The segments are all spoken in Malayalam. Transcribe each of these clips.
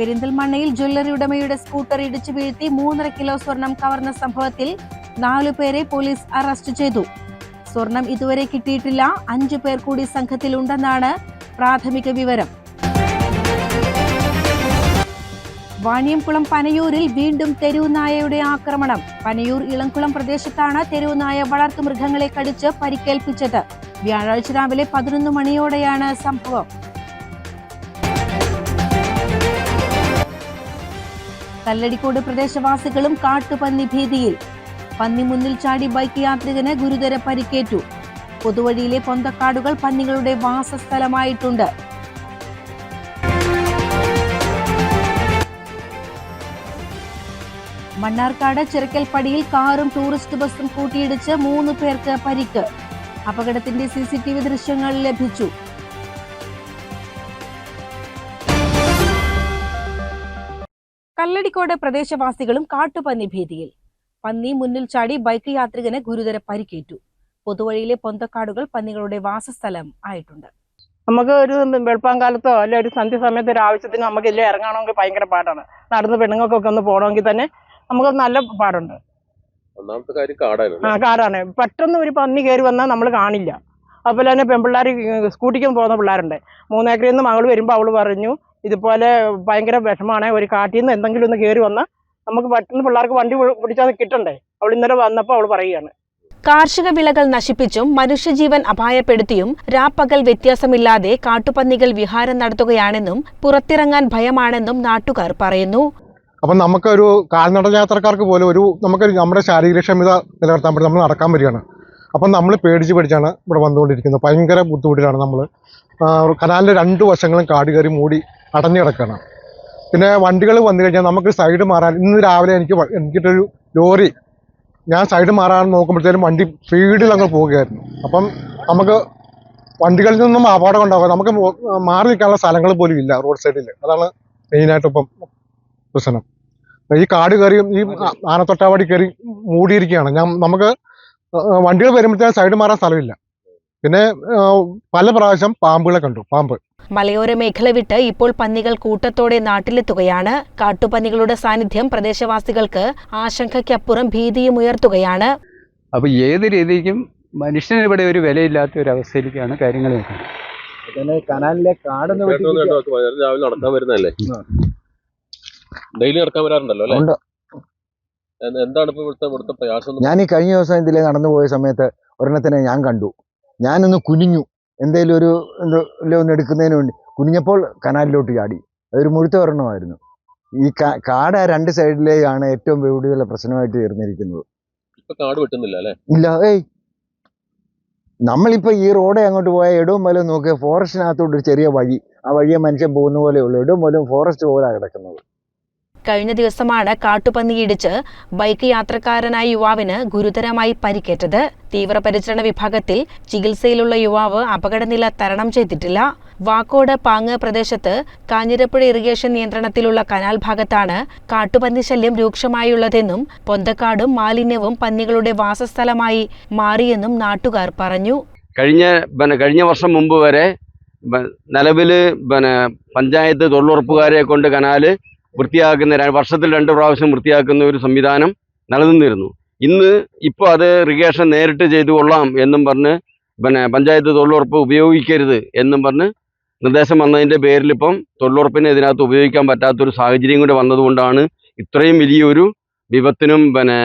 പെരിന്തൽമണ്ണയിൽ ജ്വല്ലറി ഉടമയുടെ സ്കൂട്ടർ ഇടിച്ചു വീഴ്ത്തി മൂന്നര കിലോ സ്വർണം കവർന്ന സംഭവത്തിൽ നാലുപേരെ പോലീസ് അറസ്റ്റ് ചെയ്തു. സ്വർണം ഇതുവരെ കിട്ടിയിട്ടില്ല. അഞ്ചു പേർ കൂടി സംഘത്തിലുണ്ടെന്നാണ് പ്രാഥമിക വിവരം. വാണിയംകുളം പനയൂരിൽ വീണ്ടും തെരുവുനായയുടെ ആക്രമണം. പനയൂർ ഇളംകുളം പ്രദേശത്താണ് തെരുവുനായ വളർത്തുമൃഗങ്ങളെ കടിച്ച് പരിക്കേൽപ്പിച്ചത്. വ്യാഴാഴ്ച രാവിലെ പതിനൊന്ന് മണിയോടെയാണ് സംഭവം. കല്ലടിക്കോട് പ്രദേശവാസികളും കാട്ടുപന്നി ഭീതിയിൽ. പന്നി മുന്നിൽ ചാടി ബൈക്ക് യാത്രികന് ഗുരുതര പരിക്കേറ്റു. പൊതുവഴിയിലെ പൊന്തക്കാടുകൾ പന്നികളുടെ വാസസ്ഥലമായിട്ടുണ്ട്. മണ്ണാർക്കാട് ചിറക്കൽപ്പടിയിൽ കാറും ടൂറിസ്റ്റ് ബസും കൂട്ടിയിടിച്ച് മൂന്ന് പേർക്ക് പരിക്ക്. അപകടത്തിന്റെ സിസിടിവി ദൃശ്യങ്ങൾ ലഭിച്ചു. കല്ലടിക്കോട് പ്രദേശവാസികളും കാട്ടുപന്നി ഭീതിയിൽ. പന്നി മുന്നിൽ ചാടി ബൈക്ക് യാത്രികന് ഗുരുതര പരിക്കേറ്റു. പൊതുവഴിയിലെ പൊന്തക്കാടുകൾ പന്നികളുടെ വാസസ്ഥലം ആയിട്ടുണ്ട്. നമുക്ക് ഒരു വെളുപ്പാങ്കാലത്തോ അല്ലെ ഒരു സന്ധ്യ സമയത്ത് ഒരു ആവശ്യത്തിന് നമുക്ക് ഇല്ലേ ഇറങ്ങണമെങ്കിൽ ഭയങ്കര പാടാണ്. നടന്ന് പെണ്ണുങ്ങൾക്കൊക്കെ ഒന്ന് പോകണമെങ്കിൽ തന്നെ നമുക്ക് നല്ല പാടുണ്ട്. ഒന്നാമത്തെ കാര്യം കാടായിരുന്നു ആ കാടാണ്. പെട്ടെന്ന് ഒരു പന്നി കയറി വന്നാൽ നമ്മൾ കാണില്ല. അതുപോലെ തന്നെ പെൺപിള്ളേർ സ്കൂട്ടിക്കും പോകുന്ന പിള്ളേരുണ്ട്. മൂന്നേക്കറിൽ നിന്ന് മകൾ വരുമ്പോൾ അവൾ പറഞ്ഞു ഇതുപോലെ ഭയങ്കര വിഷമാണ്. ഒരു കാട്ടിൽ നിന്ന് എന്തെങ്കിലും ഒന്ന് കയറി വന്നാൽ നമുക്ക് പെട്ടെന്ന് പിള്ളേർക്ക് വണ്ടി പിടിച്ചാൽ കിട്ടണ്ടേ? അവൾ ഇന്നലെ വന്നപ്പോൾ അവൾ പറയുകയാണ്. കാർഷിക വിളകൾ നശിപ്പിച്ചും മനുഷ്യജീവൻ അപായപ്പെടുത്തിയും രാപ്പകൽ വ്യത്യാസമില്ലാതെ കാട്ടുപന്നികൾ വിഹാരം നടത്തുകയാണെന്നും പുറത്തിറങ്ങാൻ ഭയമാണെന്നും നാട്ടുകാർ പറയുന്നു. അപ്പം നമുക്കൊരു കാൽനട യാത്രക്കാർക്ക് പോലും ഒരു നമുക്ക് നമ്മുടെ ശാരീരികക്ഷമത നിലനിർത്താൻ പറ്റും. നമ്മൾ നടക്കാൻ വരികയാണ്. അപ്പം നമ്മൾ പേടിച്ച് പേടിച്ചാണ് ഇവിടെ വന്നുകൊണ്ടിരിക്കുന്നത്. ഭയങ്കര ബുദ്ധിമുട്ടിലാണ് നമ്മൾ കനാലിന്റെ രണ്ട് വശങ്ങളും കാട് കയറി മൂടി അടഞ്ഞു കിടക്കുകയാണ് പിന്നെ വണ്ടികൾ വന്നു കഴിഞ്ഞാൽ നമുക്ക് സൈഡ് മാറാൻ ഇന്ന് രാവിലെ എനിക്ക് എനിക്കിട്ടൊരു ലോറി ഞാൻ സൈഡ് മാറാൻ നോക്കുമ്പോഴത്തേനും വണ്ടി സ്പീഡിൽ അങ്ങ് പോവുകയായിരുന്നു അപ്പം നമുക്ക് വണ്ടികളിൽ നിന്നും അപകടം ഉണ്ടാകുക നമുക്ക് മാറി നിൽക്കാനുള്ള സ്ഥലങ്ങൾ പോലും ഇല്ല റോഡ് സൈഡിൽ അതാണ് മെയിനായിട്ട് ഇപ്പം പ്രശ്നം. ഈ കാട് കയറി ഈ ആനത്തൊട്ടാവാടി കയറി മൂടിയിരിക്കുകയാണ്. ഞാൻ നമുക്ക് വണ്ടികൾ വരുമ്പോഴത്തേക്കും സൈഡ് മാറാൻ സ്ഥലമില്ല. പിന്നെ പല പ്രാവശ്യം പാമ്പുകളെ കണ്ടു പാമ്പ്. മലയോര മേഖല വിട്ട് ഇപ്പോൾ പന്നികൾ കൂട്ടത്തോടെ നാട്ടിലെത്തുകയാണ്. കാട്ടുപന്നികളുടെ സാന്നിധ്യം പ്രദേശവാസികൾക്ക് ആശങ്കയ്ക്കപ്പുറം ഭീതിയും ഉയർത്തുകയാണ്. അപ്പോൾ ഏത് രീതിക്കും മനുഷ്യന് ഇവിടെ ഒരു വിലയില്ലാത്ത ഒരു അവസ്ഥയിലേക്കാണ് കാര്യങ്ങൾ നിൽക്കുന്നത്. കേട്ടോ കേട്ടോ രാവിലെ നടക്കാൻ വരുന്നതല്ലേ? ഡെയിലി നടക്കാൻ വരാറുണ്ടല്ലോ അല്ലേ? എന്താണ് ഇപ്പൊ ഇവിടുത്തെ ഇവിടുത്തെ പ്രയാസം? ഞാൻ ഈ കഴിഞ്ഞ ദിവസം ഇതിലെ നടന്നു പോയ സമയത്ത് ഒരെണ്ണത്തിനെ ഞാൻ കണ്ടു. ഞാനൊന്ന് കുനിഞ്ഞു. എന്തേലും ഒരു എന്തോ ഒന്ന് എടുക്കുന്നതിന് വേണ്ടി. കുനിഞ്ഞപ്പോൾ കനാലിലോട്ട് ചാടി. അതൊരു മുഴുത്ത ഒരെണ്ണമായിരുന്നു. ഈ കാട് ആ രണ്ട് സൈഡിലെയാണ് ഏറ്റവും കൂടുതൽ പ്രശ്നമായിട്ട് തീർന്നിരിക്കുന്നത്. കാട് വെട്ടുന്നില്ല അല്ലേ? ഇല്ല. ഏയ്! നമ്മളിപ്പോൾ ഈ റോഡേ അങ്ങോട്ട് പോയാൽ ഇടവും പോലും നോക്കിയാൽ ഫോറസ്റ്റിനകത്തോട്ട് ഒരു ചെറിയ വഴി. ആ വഴിയെ മനുഷ്യൻ പോകുന്ന പോലെ ഉള്ളു. ഇടവും പോലും ഫോറസ്റ്റ് പോലെ കിടക്കുന്നത്. കഴിഞ്ഞ ദിവസമാണ് കാട്ടുപന്നിയിടിച്ച് ബൈക്ക് യാത്രക്കാരനായ യുവാവിന് ഗുരുതരമായി പരിക്കേറ്റത്. തീവ്രപരിചരണ വിഭാഗത്തിൽ ചികിത്സയിലുള്ള യുവാവ് അപകടനില തരണം ചെയ്തിട്ടില്ല. വാക്കോട് പാങ്ങ് പ്രദേശത്ത് കാഞ്ഞിരപ്പുഴ ഇറിഗേഷൻ നിയന്ത്രണത്തിലുള്ള കനാൽ ഭാഗത്താണ് കാട്ടുപന്നി ശല്യം രൂക്ഷമായുള്ളതെന്നും പൊന്തക്കാടും മാലിന്യവും പന്നികളുടെ വാസസ്ഥലമായി മാറിയെന്നും നാട്ടുകാർ പറഞ്ഞു. കഴിഞ്ഞ കഴിഞ്ഞ വർഷം മുമ്പ് വരെ നിലവിൽ പിന്നെ പഞ്ചായത്ത് തൊഴിലുറപ്പുകാരെ കൊണ്ട് കനാല് വൃത്തിയാക്കുന്ന വർഷത്തിൽ രണ്ട് പ്രാവശ്യം വൃത്തിയാക്കുന്ന ഒരു സംവിധാനം നിലനിന്നിരുന്നു. ഇന്ന് ഇപ്പോൾ അത് ഇറിഗേഷൻ നേരിട്ട് ചെയ്തു കൊള്ളാം എന്നും പറഞ്ഞ് പിന്നെ പഞ്ചായത്ത് തൊഴിലുറപ്പ് ഉപയോഗിക്കരുത് എന്നും പറഞ്ഞ് നിർദ്ദേശം വന്നതിന്റെ പേരിൽ ഇപ്പം തൊഴിലുറപ്പിനെ ഇതിനകത്ത് ഉപയോഗിക്കാൻ പറ്റാത്തൊരു സാഹചര്യം കൂടി വന്നതുകൊണ്ടാണ് ഇത്രയും വലിയൊരു വിപത്തിനും പിന്നെ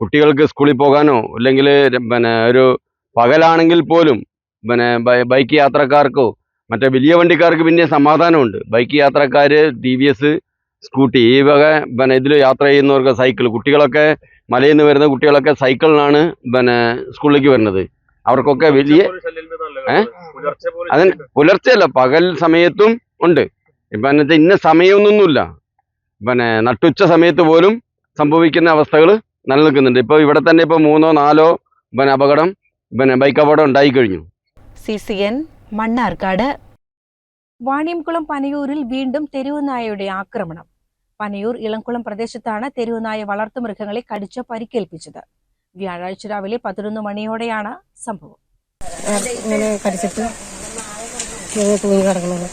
കുട്ടികൾക്ക് സ്കൂളിൽ പോകാനോ അല്ലെങ്കിൽ പിന്നെ ഒരു പകലാണെങ്കിൽ പോലും പിന്നെ ബൈക്ക് യാത്രക്കാർക്കോ മറ്റേ വലിയ വണ്ടിക്കാർക്ക് പിന്നെ സമാധാനമുണ്ട്. ബൈക്ക് യാത്രക്കാർ ടി വി എസ് സ്കൂട്ടി. ഈ വക പിന്നെ ഇതിൽ യാത്ര ചെയ്യുന്നവർക്ക് സൈക്കിൾ കുട്ടികളൊക്കെ മലയിൽ നിന്ന് വരുന്ന കുട്ടികളൊക്കെ സൈക്കിളിനാണ് പിന്നെ സ്കൂളിലേക്ക് വരുന്നത്. അവർക്കൊക്കെ വലിയ? അതിന് പുലർച്ചെയല്ല പകൽ സമയത്തും ഉണ്ട്. ഇപ്പം ഇന്ന സമയമൊന്നുമില്ല. പിന്നെ നട്ടുച്ച സമയത്ത് പോലും സംഭവിക്കുന്ന അവസ്ഥകൾ നിലനിൽക്കുന്നുണ്ട്. ഇപ്പൊ ഇവിടെ തന്നെ ഇപ്പൊ മൂന്നോ നാലോ പിന്നെ അപകടം പിന്നെ ബൈക്ക് അപകടം ഉണ്ടായി കഴിഞ്ഞു. C C N Mannarkkad. Vaniyamkulam പനയൂരിൽ വീണ്ടും തെരുവുനായയുടെ ആക്രമണം. പനയൂർ ഇളംകുളം പ്രദേശത്താണ് തെരുവുനായ വളർത്തുമൃഗങ്ങളെ കടിച്ച് പരിക്കേൽപ്പിച്ചത്. വ്യാഴാഴ്ച രാവിലെ പതിനൊന്ന് മണിയോടെയാണ് സംഭവം. ഇങ്ങനെ കടിച്ചിട്ട് ഇങ്ങനെ തൂങ്ങി കിടക്കുന്നത്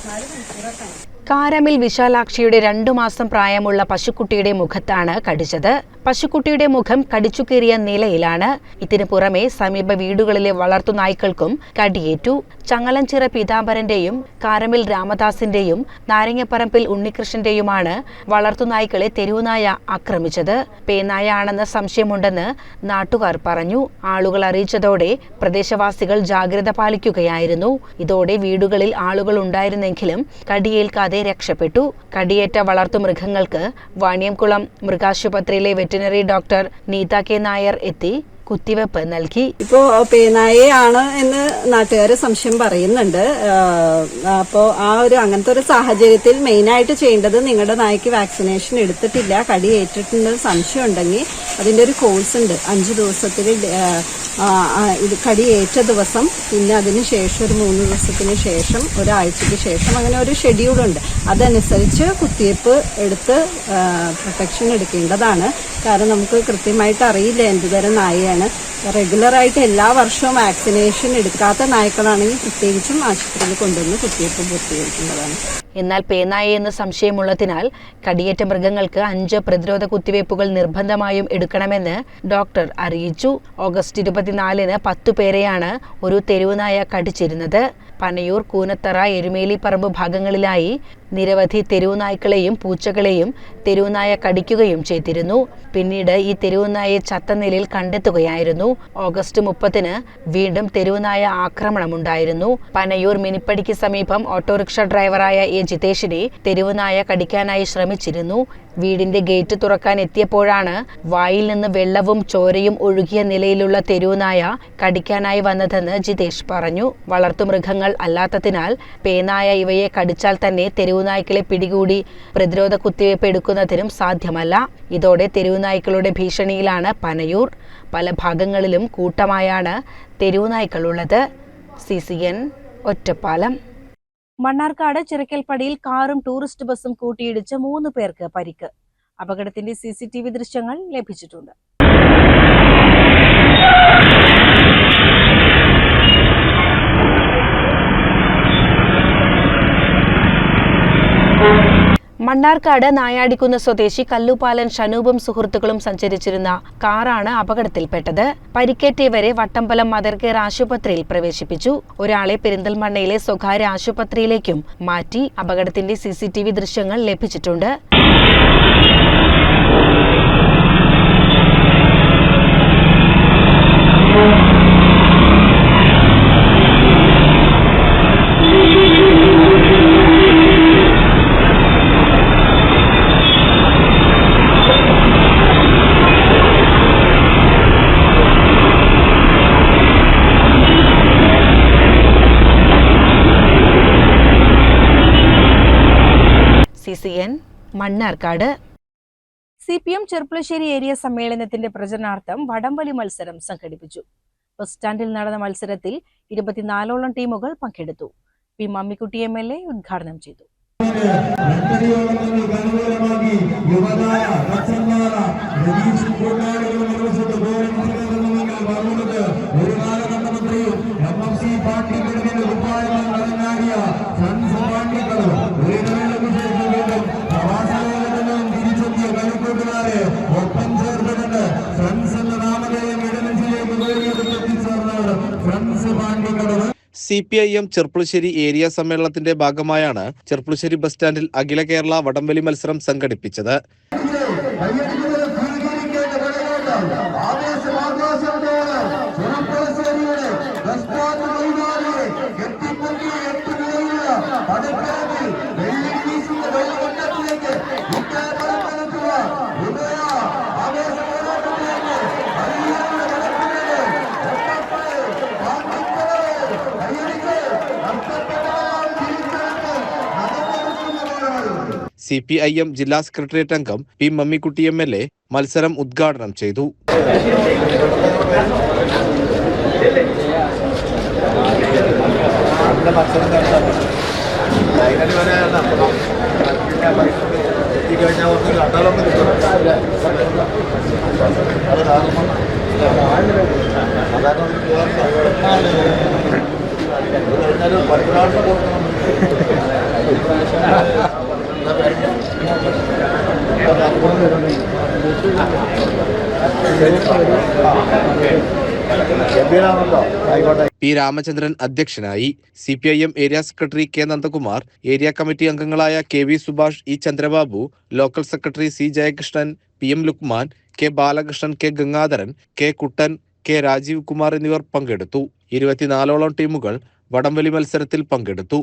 കാരമിൽ വിശാലാക്ഷിയുടെ രണ്ടു മാസം പ്രായമുള്ള പശുക്കുട്ടിയുടെ മുഖത്താണ് കടിച്ചത്. പശുക്കുട്ടിയുടെ മുഖം കടിച്ചു കീറിയ നിലയിലാണ്. ഇതിനു പുറമെ സമീപ വീടുകളിലെ വളർത്തുനായ്ക്കൾക്കും കടിയേറ്റു. ചങ്ങലഞ്ചിറ പീതാംബരന്റെയും കാരമിൽ രാമദാസിന്റെയും നാരങ്ങപ്പറമ്പിൽ ഉണ്ണികൃഷ്ണന്റെയുമാണ് വളർത്തുനായ്ക്കളെ തെരുവുനായ ആക്രമിച്ചത്. പേനായ ആണെന്ന സംശയമുണ്ടെന്ന് നാട്ടുകാർ പറഞ്ഞു. ആളുകൾ അറിയിച്ചതോടെ പ്രദേശവാസികൾ ജാഗ്രത പാലിക്കുകയായിരുന്നു. ഇതോടെ വീടുകളിൽ ആളുകൾ ഉണ്ടായിരുന്നെങ്കിലും കടിയേൽക്കാതെ രക്ഷപ്പെട്ടു. കടിയേറ്റ വളർത്തു മൃഗങ്ങൾക്ക് Vaniyamkulam മൃഗാശുപത്രിയിലെ veterinary doctor Neetha K Nair എത്തി. കുത്തിവെപ്പ് നൽകി. ഇപ്പോ ആണ് എന്ന് നാട്ടുകാർ സംശയം പറയുന്നുണ്ട്. അപ്പോ ആ ഒരു അങ്ങനത്തെ ഒരു സാഹചര്യത്തിൽ മെയിനായിട്ട് ചെയ്യേണ്ടത് നിങ്ങളുടെ നായ്ക്ക് വാക്സിനേഷൻ എടുത്തിട്ടില്ല കടി ഏറ്റിട്ടുണ്ട് സംശയം ഉണ്ടെങ്കിൽ അതിന്റെ ഒരു കോഴ്സ് ഉണ്ട്. അഞ്ച് ദിവസത്തിൽ ഇത് കടി ഏറ്റ ദിവസം പിന്നെ അതിന് ശേഷം ഒരു മൂന്ന് ദിവസത്തിന് ശേഷം ഒരാഴ്ചയ്ക്ക് ശേഷം അങ്ങനെ ഒരു ഷെഡ്യൂൾ ഉണ്ട്. അതനുസരിച്ച് കുത്തിവയ്പ്പ് എടുത്ത് പ്രൊട്ടക്ഷൻ എടുക്കേണ്ടതാണ്. കാരണം നമുക്ക് കൃത്യമായിട്ട് അറിയില്ല എന്തുതരം നായയാണ് റെഗുലറായിട്ട് എല്ലാ വർഷവും വാക്സിനേഷൻ എടുക്കാത്ത നായ്ക്കളാണെങ്കിൽ പ്രത്യേകിച്ചും ആശുപത്രിയിൽ കൊണ്ടുവന്ന് കുത്തിവയ്പ്പ് പൂർത്തീകരിക്കേണ്ടതാണ്. എന്നാൽ പേനായ എന്ന് സംശയമുള്ളതിനാൽ കടിയേറ്റ മൃഗങ്ങൾക്ക് അഞ്ച് പ്രതിരോധ കുത്തിവയ്പ്പുകൾ നിർബന്ധമായും എടുക്കണമെന്ന് ഡോക്ടർ അറിയിച്ചു. ഓഗസ്റ്റ് ഇരുപത്തിനാലിന് പത്തു പേരെയാണ് ഒരു തെരുവുനായ കടിച്ചിരുന്നത്. പനയൂർ കൂനത്തറ എരുമേലി പറമ്പ് ഭാഗങ്ങളിലായി നിരവധി തെരുവുനായ്ക്കളെയും പൂച്ചകളെയും തെരുവുനായ കടിക്കുകയും ചെയ്തിരുന്നു. പിന്നീട് ഈ തെരുവുനായെ ചത്ത നിലയിൽ കണ്ടെത്തുകയായിരുന്നു. ഓഗസ്റ്റ് മുപ്പതിന് വീണ്ടും തെരുവുനായ ആക്രമണമുണ്ടായിരുന്നു. പനയൂർ മിനിപ്പടിക്ക് സമീപം ഓട്ടോറിക്ഷ ഡ്രൈവറായ എ ജിതേഷിനെ തെരുവുനായ കടിക്കാനായി ശ്രമിച്ചിരുന്നു. വീടിന്റെ ഗേറ്റ് തുറക്കാൻ എത്തിയപ്പോഴാണ് വായിൽ നിന്ന് വെള്ളവും ചോരയും ഒഴുകിയ നിലയിലുള്ള തെരുവുനായ കടിക്കാനായി വന്നതെന്ന് ജിതേഷ് പറഞ്ഞു. വളർത്തുമൃഗങ്ങൾ അല്ലാത്തതിനാൽ പേനായ ഇവയെ കടിച്ചാൽ തന്നെ തെരുവുനായ്ക്കളെ പിടികൂടി പ്രതിരോധ കുത്തിവയ്പ് എടുക്കുന്നതിനും സാധ്യമല്ല. ഇതോടെ തെരുവുനായ്ക്കളുടെ ഭീഷണിയിലാണ് പനയൂർ. പല ഭാഗങ്ങളിലും കൂട്ടമായാണ് തെരുവുനായ്ക്കളുള്ളത് C C N Ottapalam. Mannarkkad ചിറക്കൽപ്പടിയിൽ കാറും ടൂറിസ്റ്റ് ബസ്സും കൂട്ടിയിടിച്ച് മൂന്ന് പേർക്ക് പരിക്ക്. അപകടത്തിന്റെ സി സി ടി വി ദൃശ്യങ്ങൾ ലഭിച്ചിട്ടുണ്ട്. മണ്ണാർക്കാട് നായാടിക്കുന്ന് സ്വദേശി കല്ലുപാലൻ ഷനൂപും സുഹൃത്തുക്കളും സഞ്ചരിച്ചിരുന്ന കാറാണ് അപകടത്തിൽപ്പെട്ടത്. പരിക്കേറ്റിയവരെ വട്ടമ്പലം മദർ കെയർ ആശുപത്രിയിൽ പ്രവേശിപ്പിച്ചു. ഒരാളെ പെരിന്തൽമണ്ണയിലെ സ്വകാര്യ ആശുപത്രിയിലേക്കും മാറ്റി അപകടത്തിന്റെ സിസിടിവി ദൃശ്യങ്ങൾ ലഭിച്ചിട്ടുണ്ട്. Mannarkkad C P M Cherpulassery area സമ്മേളനത്തിന്റെ പ്രചരണാർത്ഥം വടംവലി മത്സരം സംഘടിപ്പിച്ചു. ബസ് സ്റ്റാൻഡിൽ നടന്ന മത്സരത്തിൽ ഇരുപത്തിനാലോളം ടീമുകൾ പങ്കെടുത്തു. P Mammikutty M L A ഉദ്ഘാടനം ചെയ്തു. ഒരു C P I M Cherpulassery area സമ്മേളനത്തിന്റെ ഭാഗമായാണ് ചെർപ്പുളശ്ശേരി ബസ് സ്റ്റാൻഡിൽ അഖില കേരള വടംവലി മത്സരം സംഘടിപ്പിച്ചത് ും. സി പി ഐ എം ജില്ലാ സെക്രട്ടേറിയറ്റ് അംഗം P Mammikutty M L A മത്സരം ഉദ്ഘാടനം ചെയ്തു. പി രാമചന്ദ്രൻ അധ്യക്ഷനായി C P I M area secretary K Nandakumar area committee അംഗങ്ങളായ K V Subhash E Chandrababu local secretary C Jayakrishnan P M Lukman K Balakrishnan K Gangadharan K Kuttan K Rajeev Kumar എന്നിവർ പങ്കെടുത്തു. ഇരുപത്തിനാലോളം ടീമുകൾ വടംവലി മത്സരത്തിൽ പങ്കെടുത്തു.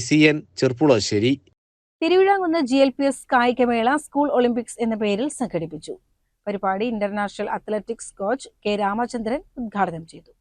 C C Cherpulassery. Thiruvizhamkunnu G L P S കായികമേള സ്കൂൾ ഒളിമ്പിക്സ് എന്ന പേരിൽ സംഘടിപ്പിച്ചു. പരിപാടി international athletics coach K Ramachandran ഉദ്ഘാടനം ചെയ്തു.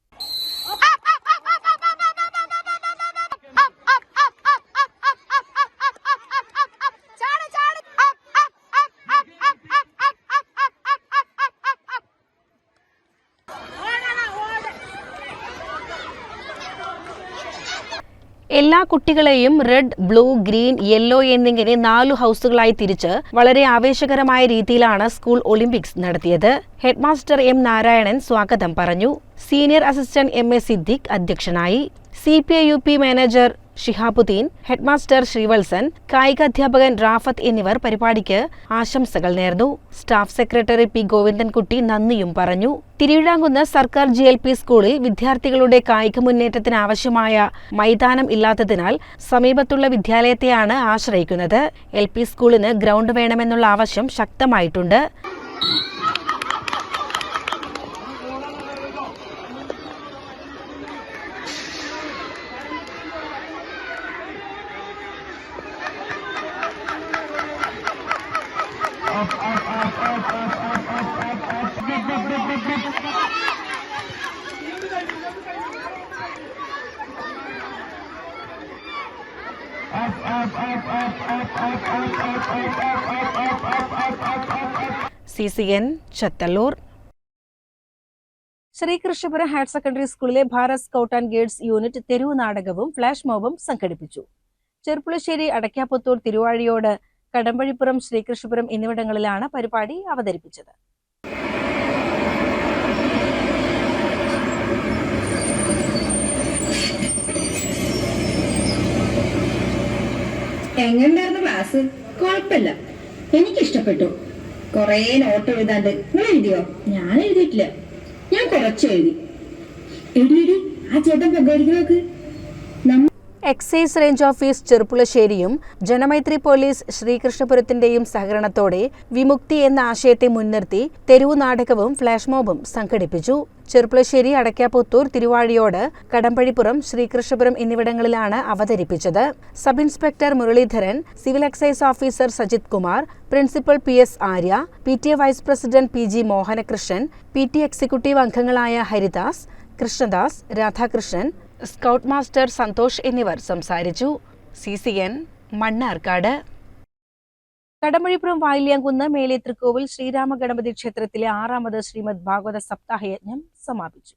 എല്ലാ കുട്ടികളെയും റെഡ് ബ്ലൂ ഗ്രീൻ യെല്ലോ എന്നിങ്ങനെ നാലു ഹൗസുകളായി തിരിച്ച് വളരെ ആവേശകരമായ രീതിയിലാണ് സ്കൂൾ ഒളിമ്പിക്സ് നടത്തിയത്. ഹെഡ്മാസ്റ്റർ എം നാരായണൻ സ്വാഗതം പറഞ്ഞു. Senior assistant M A Siddique അധ്യക്ഷനായി. C P I U P manager Shihabuddin headmaster Sreevalsan കായികാധ്യാപകൻ Rafath എന്നിവർ പരിപാടിക്ക് ആശംസകൾ നേർന്നു. സ്റ്റാഫ് സെക്രട്ടറി പി ഗോവിന്ദൻകുട്ടി നന്ദിയും പറഞ്ഞു. തിരുവിഴാങ്കുന്ന് സർക്കാർ ജി എൽ പി സ്കൂളിൽ വിദ്യാർത്ഥികളുടെ കായിക മുന്നേറ്റത്തിന് ആവശ്യമായ മൈതാനം ഇല്ലാത്തതിനാൽ സമീപത്തുള്ള വിദ്യാലയത്തെയാണ് ആശ്രയിക്കുന്നത്. എൽ പി സ്കൂളിന് ഗ്രൗണ്ട് വേണമെന്നുള്ള ആവശ്യം ശക്തമായിട്ടുണ്ട്. C C N Chathallur. Sreekrishnapuram higher secondary സ്കൂളിലെ Bharat scout and guides unit തെരുവ് നാടകവും ഫ്ലാഷ് മോബും സംഘടിപ്പിച്ചു. ചെർപ്പുളശ്ശേരി അടയ്ക്കാപ്പുത്തൂർ തിരുവാഴിയോട് കടമ്പഴിപ്പുറം ശ്രീകൃഷ്ണപുരം എന്നിവിടങ്ങളിലാണ് പരിപാടി അവതരിപ്പിച്ചത്. എങ്ങനെയായിരുന്നു ക്ലാസ്? കുഴപ്പമില്ല. എനിക്കിഷ്ടപ്പെട്ടു. കൊറേ നോട്ട് എഴുതാണ്ട്. നിങ്ങൾ എഴുതിയോ? ഞാൻ എഴുതിയിട്ടില്ല. ഞാൻ കുറച്ച് എഴുതി. എഴുതി ആ ചേട്ടൻ പൊക്കായിരിക്കും നോക്ക്. എക്സൈസ് റേഞ്ച് ഓഫീസ് ചെറുപ്പുളശ്ശേരിയും ജനമൈത്രി പോലീസ് ശ്രീകൃഷ്ണപുരത്തിന്റെയും സഹകരണത്തോടെ വിമുക്തി എന്ന ആശയത്തെ മുൻനിർത്തി തെരുവു നാടകവും ഫ്ലാഷ് മോബും സംഘടിപ്പിച്ചു. ചെറുപ്പുളശ്ശേരി അടയ്ക്കാപ്പുത്തൂർ തിരുവാഴിയോട് കടമ്പഴിപ്പുറം ശ്രീകൃഷ്ണപുരം എന്നിവിടങ്ങളിലാണ് അവതരിപ്പിച്ചത്. Sub inspector Muraleedharan civil excise officer Sajith Kumar principal P S Arya P T A vice president P G Mohanakrishnan P T executive അംഗങ്ങളായ ഹരിദാസ് കൃഷ്ണദാസ് രാധാകൃഷ്ണൻ സ്കൗട്ട് മാസ്റ്റർ സന്തോഷ് എന്നിവർ സംസാരിച്ചു. C C N Mannarkkad. Kadampazhipuram Vayilyamkunnu മേലെ തൃക്കോവിൽ ശ്രീരാമ ഗണപതി ക്ഷേത്രത്തിലെ ആറാമത് ശ്രീമദ് ഭാഗവത സമാപിച്ചു.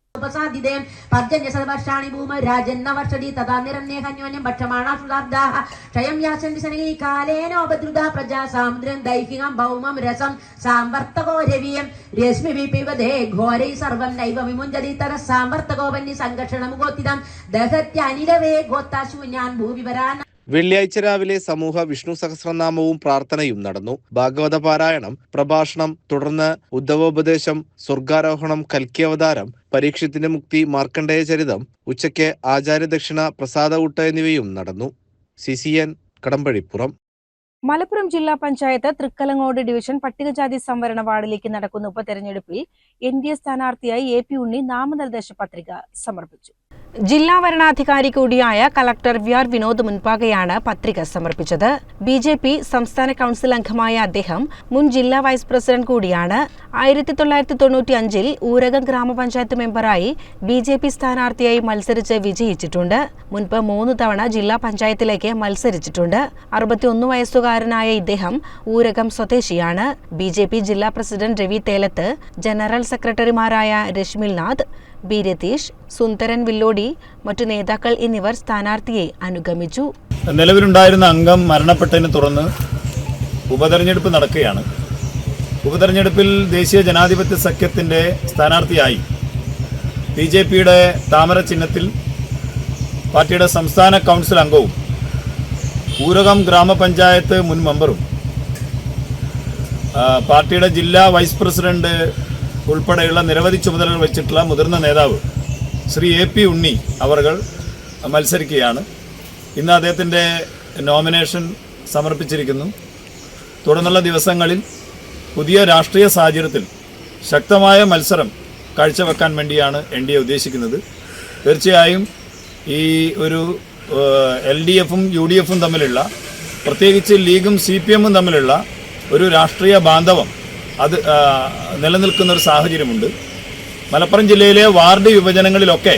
നൈവ വിമുഞ്ചതി തര സാമ്പർത്തകോപന്യ സംഘർഷണമുഖോത്തിതം ദഹത്യനിലവേ ഗോത്താശൂന്യാൻ ഭൂവിവരാൻ വെള്ളിയാഴ്ച രാവിലെ സമൂഹ വിഷ്ണു സഹസ്രനാമവും പ്രാർത്ഥനയും നടന്നു. ഭാഗവത പാരായണം പ്രഭാഷണം തുടർന്ന് ഉദ്ധവോപദേശം സ്വർഗാരോഹണം കൽക്കിയവതാരം പരീക്ഷത്തിന്റെ മുക്തി മാർക്കണ്ഡേയ ചരിതം ഉച്ചയ്ക്ക് ആചാര്യദക്ഷിണ പ്രസാദ ഊട്ട് എന്നിവയും നടന്നു. C C N Kadampazhipuram. Malappuram ജില്ലാ പഞ്ചായത്ത് തൃക്കലങ്ങോട് ഡിവിഷൻ പട്ടികജാതി സംവരണ വാർഡിലേക്ക് നടക്കുന്ന ഉപതെരഞ്ഞെടുപ്പിൽ എൻ ഡി എ സ്ഥാനാർത്ഥിയായി എ പി ഉണ്ണി നാമനിർദ്ദേശ പത്രിക സമർപ്പിച്ചു. ജില്ലാ വരണാധികാരി കൂടിയായ കളക്ടർ വി ആർ വിനോദ് മുൻപാകെയാണ് പത്രിക സമർപ്പിച്ചത്. ബി ജെ പി സംസ്ഥാന കൗൺസിൽ അംഗമായ അദ്ദേഹം മുൻ ജില്ലാ വൈസ് പ്രസിഡന്റ് കൂടിയാണ്. ആയിരത്തി തൊള്ളായിരത്തി തൊണ്ണൂറ്റി അഞ്ചിൽ ഊരകം ഗ്രാമപഞ്ചായത്ത് മെമ്പറായി ബി ജെ പി സ്ഥാനാർത്ഥിയായി മത്സരിച്ച് വിജയിച്ചിട്ടുണ്ട്. മുൻപ് മൂന്ന് തവണ ജില്ലാ പഞ്ചായത്തിലേക്ക് മത്സരിച്ചിട്ടുണ്ട്. അറുപത്തിയൊന്ന് വയസ്സുകാരനായ ഇദ്ദേഹം ഊരകം സ്വദേശിയാണ്. ബി ജെ പി ജില്ലാ പ്രസിഡന്റ് രവി തേലത്ത് ജനറൽ സെക്രട്ടറിമാരായ രശ്മിൽ നാഥ് ബി രതീഷ് സുന്ദരൻ വില്ലോടി മറ്റു നേതാക്കൾ എന്നിവർ സ്ഥാനാർത്ഥിയെ അനുഗമിച്ചു. നിലവിലുണ്ടായിരുന്ന അംഗം മരണപ്പെട്ടതിനെ തുടർന്ന് ഉപതെരഞ്ഞെടുപ്പ് നടക്കുകയാണ്. ഉപതെരഞ്ഞെടുപ്പിൽ ദേശീയ ജനാധിപത്യ സഖ്യത്തിന്റെ സ്ഥാനാർത്ഥിയായി ബി ജെ പിയുടെ താമര ചിഹ്നത്തിൽ പാർട്ടിയുടെ സംസ്ഥാന കൗൺസിൽ അംഗവും ഊരകം ഗ്രാമപഞ്ചായത്ത് മുൻ മെമ്പറും പാർട്ടിയുടെ ജില്ലാ വൈസ് പ്രസിഡന്റ് ഉൾപ്പെടെയുള്ള നിരവധി ചുമതലകൾ വെച്ചിട്ടുള്ള മുതിർന്ന നേതാവ് ശ്രീ എ പി ഉണ്ണി അവർ മത്സരിക്കുകയാണ്. ഇന്ന് അദ്ദേഹത്തിന്റെ നോമിനേഷൻ സമർപ്പിച്ചിരിക്കുന്നു. തുടർന്നുള്ള ദിവസങ്ങളിൽ പുതിയ രാഷ്ട്രീയ സാഹചര്യത്തിൽ ശക്തമായ മത്സരം കാഴ്ചവെക്കാൻ വേണ്ടിയാണ് എൻ ഡി എ ഉദ്ദേശിക്കുന്നത്. തീർച്ചയായും ഈ ഒരു എൽ ഡി എഫും യു ഡി എഫും തമ്മിലുള്ള പ്രത്യേകിച്ച് ലീഗും സി പി എമ്മും തമ്മിലുള്ള ഒരു രാഷ്ട്രീയ ബാന്ധവം അത് നിലനിൽക്കുന്ന ഒരു സാഹചര്യമുണ്ട്. മലപ്പുറം ജില്ലയിലെ വാർഡ് വിഭജനങ്ങളിലൊക്കെ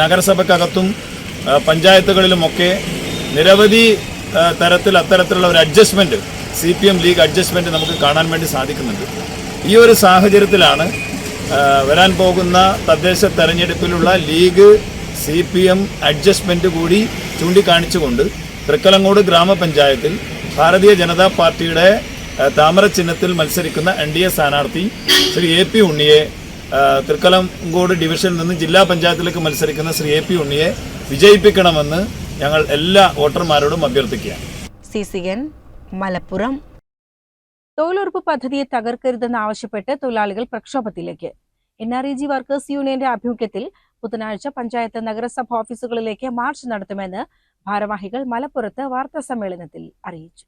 നഗരസഭയ്ക്കകത്തും പഞ്ചായത്തുകളിലുമൊക്കെ നിരവധി തരത്തിൽ അത്തരത്തിലുള്ള ഒരു adjustment C P M league adjustment നമുക്ക് കാണാൻ വേണ്ടി സാധിക്കുന്നുണ്ട്. ഈ ഒരു സാഹചര്യത്തിലാണ് വരാൻ പോകുന്ന തദ്ദേശ തെരഞ്ഞെടുപ്പിലുള്ള league C P M adjustment കൂടി ചൂണ്ടിക്കാണിച്ചുകൊണ്ട് തൃക്കലങ്ങോട് ഗ്രാമപഞ്ചായത്തിൽ ഭാരതീയ ജനതാ പാർട്ടിയുടെ താമര ചിഹ്നത്തിൽ മത്സരിക്കുന്ന എൻ ഡി എ സ്ഥാനാർത്ഥി ശ്രീ എ പി ഉണ്ണിയെ തൃക്കലംകോട് ഡിവിഷനിൽ നിന്ന് ജില്ലാ പഞ്ചായത്തിലേക്ക് മത്സരിക്കുന്ന ശ്രീ എ പി ഉണ്ണിയെ വിജയിപ്പിക്കണമെന്ന് ഞങ്ങൾ എല്ലാ വോട്ടർമാരോടും അഭ്യർത്ഥിക്കുകയാണ്. C C N Malappuram. തൊഴിലുറപ്പ് പദ്ധതിയെ തകർക്കരുതെന്ന് ആവശ്യപ്പെട്ട് തൊഴിലാളികൾ പ്രക്ഷോഭത്തിലേക്ക്. N R E G workers യൂണിയന്റെ ആഭിമുഖ്യത്തിൽ ബുധനാഴ്ച പഞ്ചായത്ത് നഗരസഭ ഓഫീസുകളിലേക്ക് മാർച്ച് നടത്തുമെന്ന് ഭാരവാഹികൾ മലപ്പുറത്ത് വാർത്താ സമ്മേളനത്തിൽ അറിയിച്ചു.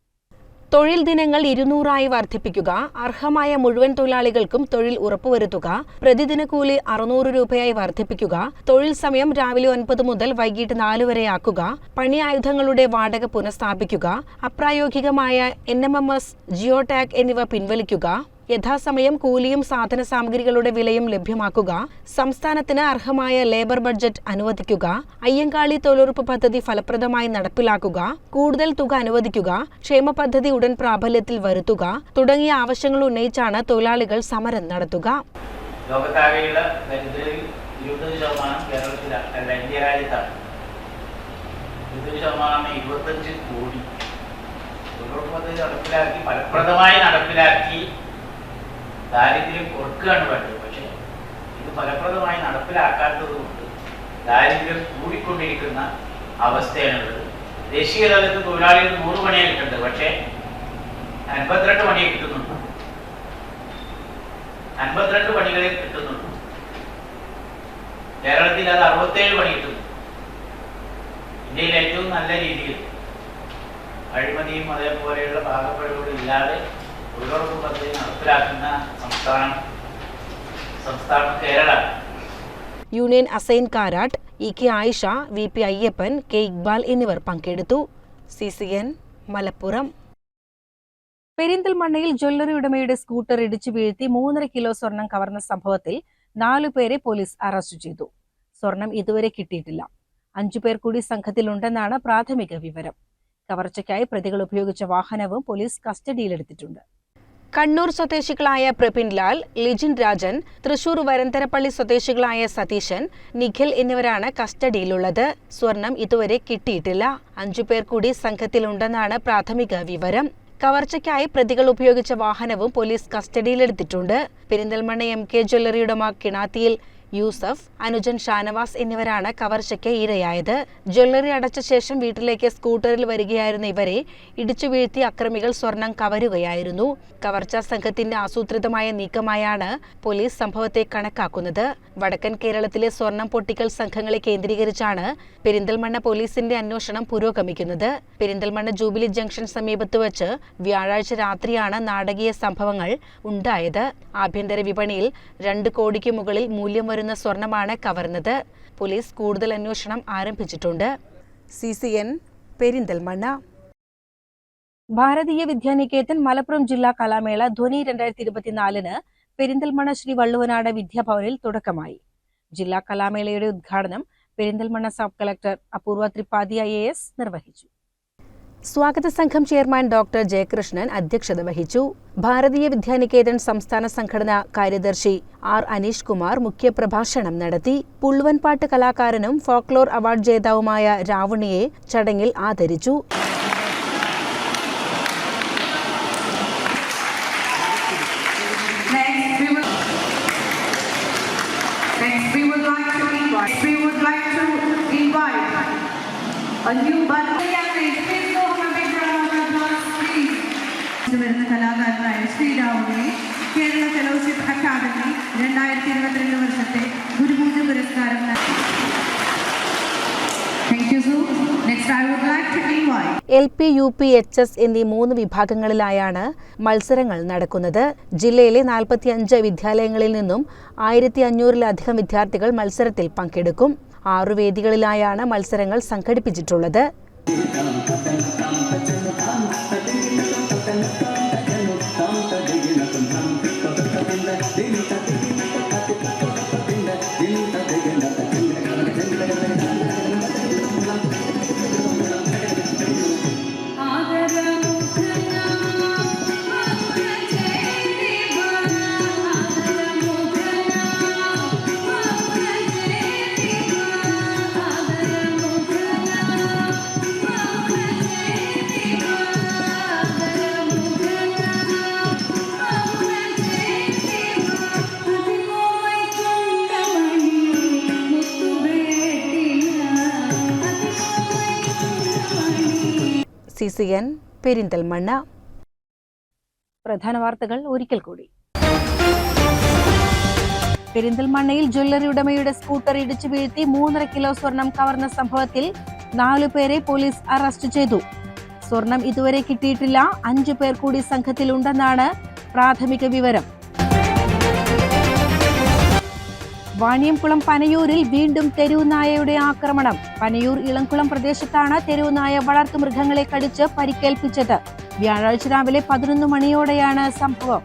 തൊഴിൽ ദിനങ്ങൾ ഇരുന്നൂറായി വർദ്ധിപ്പിക്കുക അർഹമായ മുഴുവൻ തൊഴിലാളികൾക്കും തൊഴിൽ ഉറപ്പുവരുത്തുക പ്രതിദിന കൂലി അറുന്നൂറ് രൂപയായി വർദ്ധിപ്പിക്കുക തൊഴിൽ സമയം രാവിലെ ഒൻപത് മുതൽ വൈകിട്ട് നാല് വരെയാക്കുക പണി ആയുധങ്ങളുടെ വാടക പുനഃസ്ഥാപിക്കുക അപ്രായോഗികമായ N M M S geo tag എന്നിവ പിൻവലിക്കുക യഥാസമയം കൂലിയും സാധന സാമഗ്രികളുടെ വിലയും ലഭ്യമാക്കുക സംസ്ഥാനത്തിന് അർഹമായ ലേബർ ബഡ്ജറ്റ് അനുവദിക്കുക അയ്യങ്കാളി തൊഴിലുറപ്പ് പദ്ധതി ഫലപ്രദമായി നടപ്പിലാക്കുക കൂടുതൽ തുക അനുവദിക്കുക ക്ഷേമ പദ്ധതി ഉടൻ പ്രാബല്യത്തിൽ വരുത്തുക തുടങ്ങിയ ആവശ്യങ്ങൾ ഉന്നയിച്ചാണ് തൊഴിലാളികൾ സമരം നടത്തുക. ഇരുപത്തഞ്ച് കോടി. തൊഴിലുറപ്പ് പദ്ധതി നടപ്പിലാക്കി ഫലപ്രദമായി നടപ്പിലാക്കി ദാരിദ്ര്യം കുറക്കുകയാണ് വേണ്ടത്. പക്ഷേ ഇത് ഫലപ്രദമായി നടപ്പിലാക്കാത്തത് കൊണ്ട് ദാരിദ്ര്യം കൂടിക്കൊണ്ടിരിക്കുന്ന അവസ്ഥയാണുള്ളത്. ദേശീയ തലത്തിൽ തൊഴിലാളികൾ നൂറ് പണിയെ കിട്ടുന്നത് പക്ഷേ അൻപത്തിരണ്ട് മണിയെ കിട്ടുന്നുണ്ട് അൻപത്തിരണ്ട് പണികളെ കിട്ടുന്നുണ്ട് കേരളത്തിൽ അത് അറുപത്തേഴ് പണി കിട്ടുന്നു ഇന്ത്യയിൽ ഏറ്റവും നല്ല രീതിയിൽ അഴിമതിയും അതേപോലെയുള്ള ഭാഗപ്പെടുകളും ഇല്ലാതെ തൊഴിലുറപ്പ് പദ്ധതി നടപ്പിലാക്കുന്ന സംസ്ഥാനം സംസ്ഥാനം Kerala. Union Asain Karat E K Ayisha V P Ayyappan K Iqbal എന്നിവർ പങ്കെടുത്തു. C C N Malappuram. പെരിന്തൽമണ്ണയിൽ ജ്വല്ലറി ഉടമയുടെ സ്കൂട്ടർ ഇടിച്ചു വീഴ്ത്തി മൂന്നര കിലോ സ്വർണം കവർന്ന സംഭവത്തിൽ നാലുപേരെ പോലീസ് അറസ്റ്റ് ചെയ്തു. സ്വർണം ഇതുവരെ കിട്ടിയിട്ടില്ല. അഞ്ചുപേർ കൂടി സംഘത്തിലുണ്ടെന്നാണ് പ്രാഥമിക വിവരം. കവർച്ചയ്ക്കായി പ്രതികൾ ഉപയോഗിച്ച വാഹനവും പോലീസ് കസ്റ്റഡിയിലെടുത്തിട്ടുണ്ട്. കണ്ണൂർ സ്വദേശികളായ പ്രപിൻലാൽ ലിജിൻ രാജൻ തൃശൂർ വരന്തരപ്പള്ളി സ്വദേശികളായ സതീശൻ നിഖിൽ എന്നിവരാണ് കസ്റ്റഡിയിലുള്ളത്. സ്വർണം ഇതുവരെ കിട്ടിയിട്ടില്ല. അഞ്ചു പേർ കൂടി സംഘത്തിലുണ്ടെന്നാണ് പ്രാഥമിക വിവരം. കവർച്ചയ്ക്കായി പ്രതികൾ ഉപയോഗിച്ച വാഹനവും പോലീസ് കസ്റ്റഡിയിലെടുത്തിട്ടുണ്ട്. പെരിന്തൽമണ്ണ എം കെ ജ്വല്ലറിയുടെ കിണാത്തിയിൽ യൂസഫ് അനുജൻ ഷാനവാസ് എന്നിവരാണ് കവർച്ചയ്ക്ക് ഇരയായത്. ജ്വല്ലറി അടച്ച ശേഷം വീട്ടിലേക്ക് സ്കൂട്ടറിൽ വരികയായിരുന്ന ഇവരെ ഇടിച്ചു വീഴ്ത്തി അക്രമികൾ സ്വർണം കവരുകയായിരുന്നു. കവർച്ചാ സംഘത്തിന്റെ ആസൂത്രിതമായ നീക്കമായാണ് പോലീസ് സംഭവത്തെ കണക്കാക്കുന്നത്. വടക്കൻ കേരളത്തിലെ സ്വർണം പൊട്ടിക്കൽ സംഘങ്ങളെ കേന്ദ്രീകരിച്ചാണ് പെരിന്തൽമണ്ണ പോലീസിന്റെ അന്വേഷണം പുരോഗമിക്കുന്നത്. പെരിന്തൽമണ്ണ ജൂബിലി ജംഗ്ഷൻ സമീപത്ത് വച്ച് വ്യാഴാഴ്ച രാത്രിയാണ് നാടകീയ സംഭവങ്ങൾ ഉണ്ടായത്. ആഭ്യന്തര വിപണിയിൽ രണ്ട് കോടിക്ക് മുകളിൽ മൂല്യം വരുന്ന സ്വർണമാണ് കവർന്നത്. പോലീസ് കൂടുതൽ അന്വേഷണം ആരംഭിച്ചിട്ടുണ്ട്. C C N Perinthalmanna. Bharatiya Vidyaniketan Malappuram ജില്ലാ കലാമേള ധ്വനി രണ്ടായിരത്തി ഇരുപത്തിനാലിന് പെരിന്തൽമണ്ണ ശ്രീ വള്ളുവനാട് വിദ്യാഭവനിൽ തുടക്കമായി. ജില്ലാ കലാമേളയുടെ ഉദ്ഘാടനം പെരിന്തൽമണ്ണ സബ് കളക്ടർ അപൂർവ ത്രിപാഠി ഐ എസ് നിർവഹിച്ചു. സ്വാഗത സംഘം ചെയർമാൻ ഡോക്ടർ ജയകൃഷ്ണൻ അധ്യക്ഷത വഹിച്ചു. ഭാരതീയ വിദ്യാനികേതൻ സംസ്ഥാന സംഘടനാ കാര്യദർശി ആർ അനീഷ് കുമാർ മുഖ്യപ്രഭാഷണം നടത്തി. പുള്ളുവൻപാട്ട് കലാകാരനും ഫോക്ലോർ അവാർഡ് ജേതാവുമായ രാവണിയെ ചടങ്ങിൽ ആദരിച്ചു. Next, we വരുന്ന കലാകാരനായ ശ്രീരാവുവിനെ കേരള ഫെലോഷിപ്പ് അക്കാദമി രണ്ടായിരത്തി ഇരുപത്തിരണ്ട് വർഷത്തെ ഗുരുപൂജ പുരസ്കാരം നൽകി. You so next I would like to invite L P U P H S എന്നീ മൂന്ന് വിഭാഗങ്ങളിലായാണ് മത്സരങ്ങൾ നടക്കുന്നത്. ജില്ലയിലെ നാൽപ്പത്തിയഞ്ച് വിദ്യാലയങ്ങളിൽ നിന്നും ആയിരത്തി അഞ്ഞൂറിലധികം വിദ്യാർത്ഥികൾ മത്സരത്തിൽ പങ്കെടുക്കും. ആറു വേദികളിലായാണ് മത്സരങ്ങൾ സംഘടിപ്പിച്ചിട്ടുള്ളത്. C N Perinthalmanna. പ്രധാന വാർത്തകൾ ഒരിക്കൽ കൂടി. പെരിന്തൽമണ്ണയിൽ ജ്വല്ലറി ഉടമയുടെ സ്കൂട്ടർ ഇടിച്ചു വീഴ്ത്തി മൂന്നര കിലോ സ്വർണം കവർന്ന സംഭവത്തിൽ നാലുപേരെ പോലീസ് അറസ്റ്റ് ചെയ്തു. സ്വർണം ഇതുവരെ കിട്ടിയിട്ടില്ല. അഞ്ചു പേർ കൂടി സംഘത്തിലുണ്ടെന്നാണ് പ്രാഥമിക വിവരം. വാണിയംകുളം പനയൂരിൽ വീണ്ടും തെരുവുനായയുടെ ആക്രമണം. പനയൂർ ഇളംകുളം പ്രദേശത്താണ് തെരുവുനായ വളർത്തുമൃഗങ്ങളെ കടിച്ച് പരിക്കേൽപ്പിച്ചത്. വ്യാഴാഴ്ച രാവിലെ പതിനൊന്ന് മണിയോടെയാണ് സംഭവം.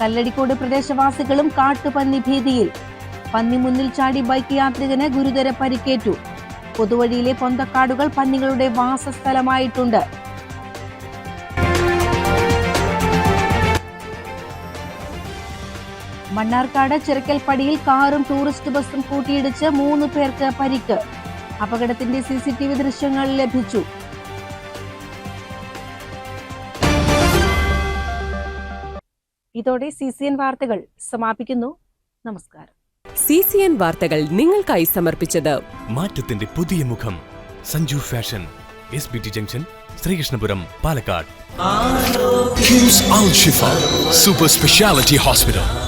കല്ലടിക്കോട് പ്രദേശവാസികളും കാട്ടുപന്നി ഭീതിയിൽ. പന്നി മുന്നിൽ ചാടി ബൈക്ക് യാത്രികന് ഗുരുതര പരിക്കേറ്റു. പൊതുവഴിയിലെ പൊന്തക്കാടുകൾ പന്നികളുടെ വാസസ്ഥലമായിട്ടുണ്ട്. മണ്ണാർക്കാട് ചിറക്കൽപ്പടിയിൽ കാറും ടൂറിസ്റ്റ് ബസ്സും കൂട്ടിയിടിച്ച് മൂന്ന് പേർക്ക് പരിക്ക്. അപകടത്തിന്റെ സി സി ടി വി ദൃശ്യങ്ങൾ ലഭിച്ചു. ഇതോടെ സി സി എൻ വാർത്തകൾ സമാപിക്കുന്നു. നമസ്കാരം. സി സി എൻ വാർത്തകൾ നിങ്ങൾക്കായി സമർപ്പിച്ചത് മാറ്റത്തിന്റെ പുതിയ മുഖം. Sanju fashion S B T junction Sreekrishnapuram Palakkad. Super speciality hospital